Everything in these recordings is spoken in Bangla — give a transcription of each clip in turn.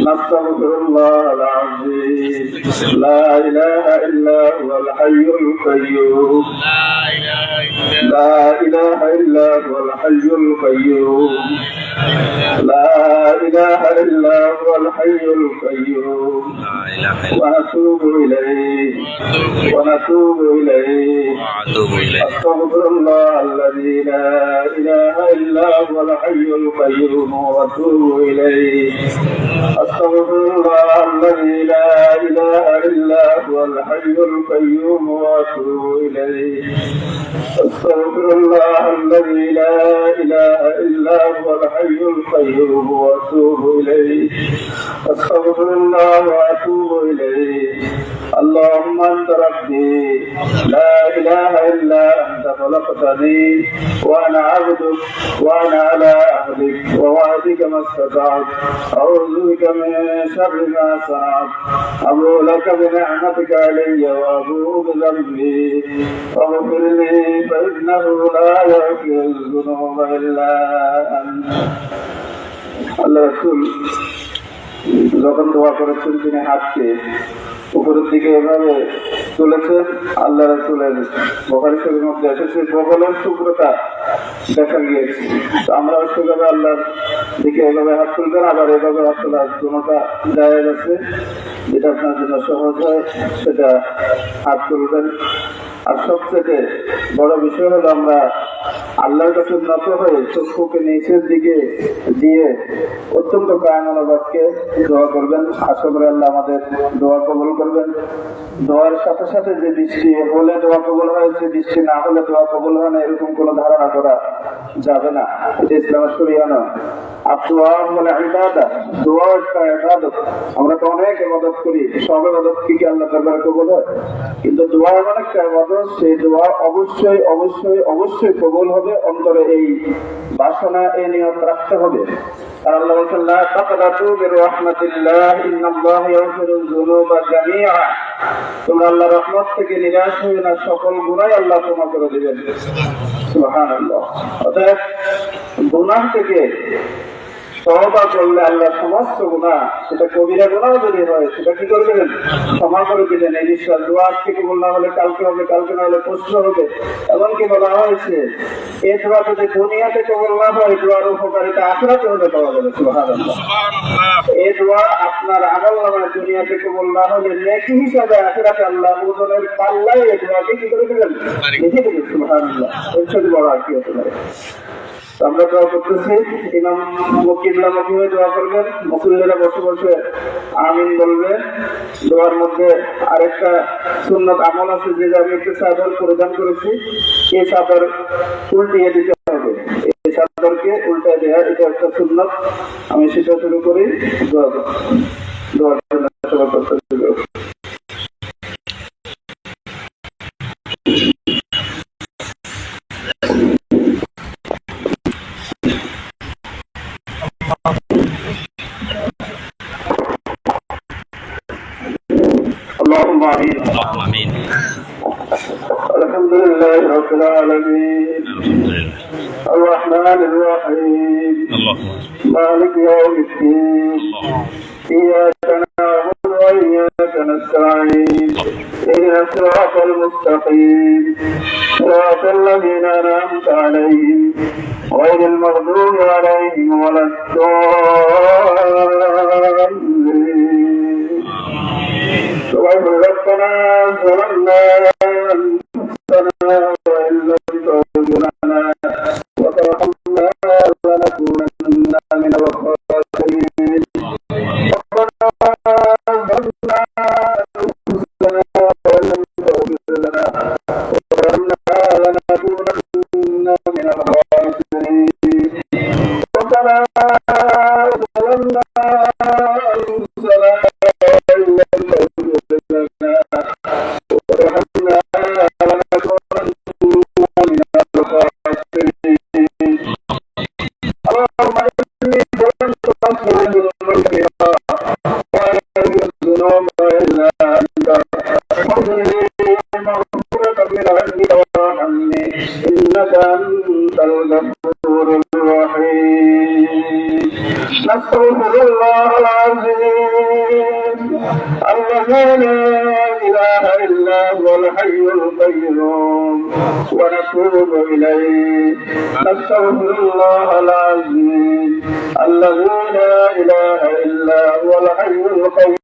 نستغفر الله العظيم. لا إله إلا هو الحي القيوم. لا إله إلا هو الحي القيوم. لا إله إلا هو الحي القيوم. ونتوب إليه. ونتوب إليه. أستغفر الله الذي لا إله إلا هو الحي القيوم وأتوب إليه. أستغفر الله الذي لا إله إلا هو الحي القيوم وأتوب إليه. أستغفر الله الذي لا إله إلا هو الحي الحي القيوم واتوب اليه. استغفر الله واتوب اليه. اللهم انت ربي. لا اله الا انت خلقتني وأنا عبدك وأنا على عهدك ووعدك ما استطعت أعوذ بك من شر ما صنعت أبو لك بنعمتك علي وأبوء بذنبي فاغفر لي فإنه لا يغفر الذنوب إلا أنت আল্লাহ রসুল যখন দোয়া করেছেন তিনি হাতকে উপরের দিকে এভাবে তুলেছেন আল্লাহ রসুলের বকারি শরীর মধ্যে এসেছে বগলের শুক্রতা দেখা গিয়েছে আমরাও সেভাবে আল্লাহর দিকে এভাবে হাত তুলবেন, আবার এভাবে হাত তোলার কোনোটা জায়গা আছে যেটা আপনার জন্য সহজ হয়, সেটা হাত তুলবেন। আর সবথেকে বড় বিষয় হলো আমরা আল্লাহর কাছে নত হয়ে চক্ষুকে নিচের দিকে দিয়ে অত্যন্ত কায়মানবাদকে দোয়া করবেন। আশা করে আল্লাহ আমাদের দোয়া কবল করবেন। দোয়ার সাথে সাথে যে বৃষ্টি হলে দোয়া কবল হয়েছে বৃষ্টি না হলে দোয়া কবল হয় না, এরকম কোনো ধারণা করা যাবে না। এটা ইসলামের শরিয়া ইবাদত আমরা তো অনেক করি আল্লাহ কবল হয়? কিন্তু সেই অবশ্যই অবশ্যই অবশ্যই হবে, অন্তরে এই বাসনা, এই নিয়ত রাখতে হবে। আল্লাহ তোমরা আল্লাহর রহমত থেকে নিরাশ হয়ে না, সকল গুনাহ আল্লাহ ক্ষমা করে দিবেন। সুবহানাল্লাহ। অতএব গুনাহ থেকে তওবা করলে আল্লাহ সমস্ত গুণা সেটা কবিরা গুণাও যদি হয় সেটা কি করবেন? ক্ষমা করে দিলেন এই বিশ্বাস দোয়া থেকে বলনা হলে কালকে হবে কালকে না হলে প্রশ্ন হবে। এমনকি বলা হয়েছে এ দোয়া যদি দুনিয়াতে কবল না হয় দোয়ার উপকারিতা আখরাতে হলে পাওয়া যাবে এই দোয়া আপনার আমল নামায় দুনিয়াতে কবল না হলে নেকি হিসাবে আখরাতে আল্লাহ ওজনের পাল্লাই এই দোয়াকে কি করে দিলেন লিখে দিলেন সুবহানাল্লাহ। এর সাথে বড় আর কি হতে পারে? আমরা দোয়া করতেছি। আমিন বলবে। দোয়ার মধ্যে আরেকটা সুন্নত আমল আছে, যে আমি একটা চাদর পরিধান করেছি। এই চাদর উল্টিয়ে দিতে হবে। এই চাদরকে উল্টে দেওয়া এটা একটা সুন্নত। আমি সেটা শুরু করি। দোয়া اللهم امين الحمد لله رب العالمين. الحمد لله الرحمن الرحيم. اللهم مالك يوم الدين. إياك نعبد وإياك نستعين. اهدنا الصراط المستقيم. صراط الذين أنعمت عليهم غير المغضوب عليهم ولا الضالين. সবাই বলে রপ্তনা ধরন্না الله العظيم الذي لا إله إلا هو الحي القيوم ونتوب إليه نستغفر الله العظيم. الذي لا إله إلا هو الحي القيوم.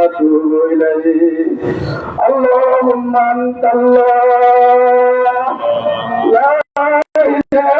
ونتوب إليه اللهم أنت الله لا إله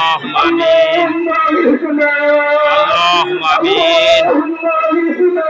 اللهم امين اللهم امين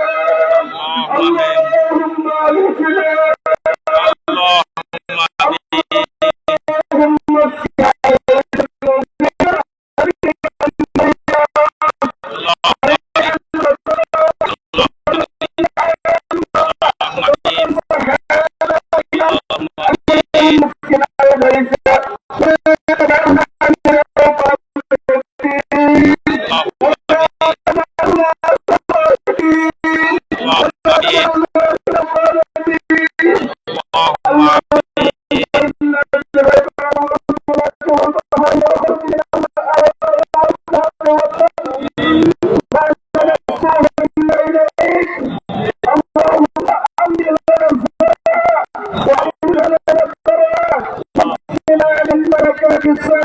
সুস্থ